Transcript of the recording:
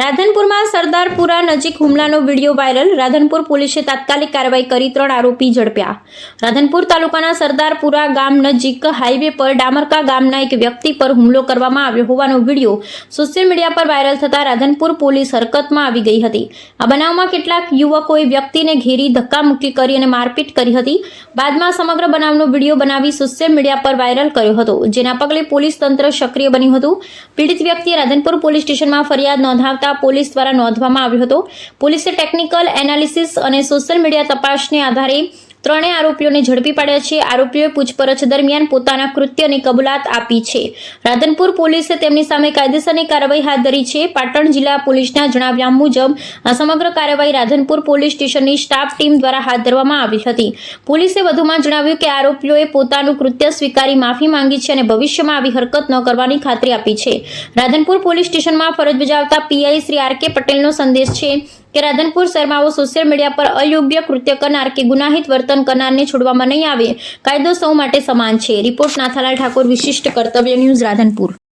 રાધનપુરમાં સરદારપુરા નજીક હુમલાનો video viral. Radhanpur પોલીસે તાત્કાલિક કાર્યવાહી કરી ત્રણ આરોપી ઝડપ્યા. રાધનપુર તાલુકાના સરદારપુરા ગામ નજીક હાઈવે પર ડામરકા ગામના એક વ્યક્તિ પર હુમલો કરવામાં આવ્યો હોવાનો વીડિયો સોશિયલ મીડિયા પર વાયરલ થતાં રાધનપુર પોલીસ હરકતમાં આવી ગઈ હતી. આ બનાવમાં કેટલાક યુવકોએ વ્યક્તિને ઘેરી ધક્કામુક્કી કરી અને મારપીટ કરી હતી. બાદમાં સમગ્ર બનાવનો વીડિયો બનાવી સોશિયલ મીડિયા પર વાયરલ કર્યો હતો, જેના પગલે પોલીસ તંત્ર સક્રિય બન્યું હતું. પીડિત વ્યક્તિએ રાધનપુર પોલીસ સ્ટેશનમાં ફરિયાદ નોંધાવતા પોલીસ દ્વારા નોંધવામાં આવ્યો હતો. પોલીસે ટેકનિકલ એનાલિસિસ અને સોશિયલ મીડિયા તપાસને આધારે ત્રણેય આરોપીઓને ઝડપી પાડ્યા છે. આરોપીઓએ પૂછપરછ દરમિયાન પોતાના કૃત્યની કબૂલાત આપી છે. રાધનપુર પોલીસે તેમની સામે કાયદેસરની કાર્યવાહી હાથ ધરી છે. પાટણ જિલ્લા પોલીસના જણાવ્યા મુજબ આ સમગ્ર કાર્યવાહી રાધનપુર પોલીસ સ્ટેશનની સ્ટાફ ટીમ દ્વારા હાથ ધરવામાં આવી હતી. પોલીસે વધુમાં જણાવ્યું કે આરોપીઓએ પોતાનું કૃત્ય સ્વીકારી માફી માંગી છે અને ભવિષ્યમાં આવી હરકત ન કરવાની ખાતરી આપી છે. રાધનપુર પોલીસ સ્ટેશનમાં ફરજ બજાવતા પીઆઈ શ્રી આર કે પટેલનો સંદેશ છે. કે રાધનપુર શહેરમાં આવો સોશિયલ મીડિયા પર અયોગ્ય કૃત્ય કરનાર કે ગુનાહિત વર્તન કરનારને છોડવામાં નહીં આવે. કાયદો સૌ માટે સમાન છે. રિપોર્ટ નાથાલાલ ઠાકોર, વિશિષ્ટ કર્તવ્ય ન્યૂઝ રાધનપુર.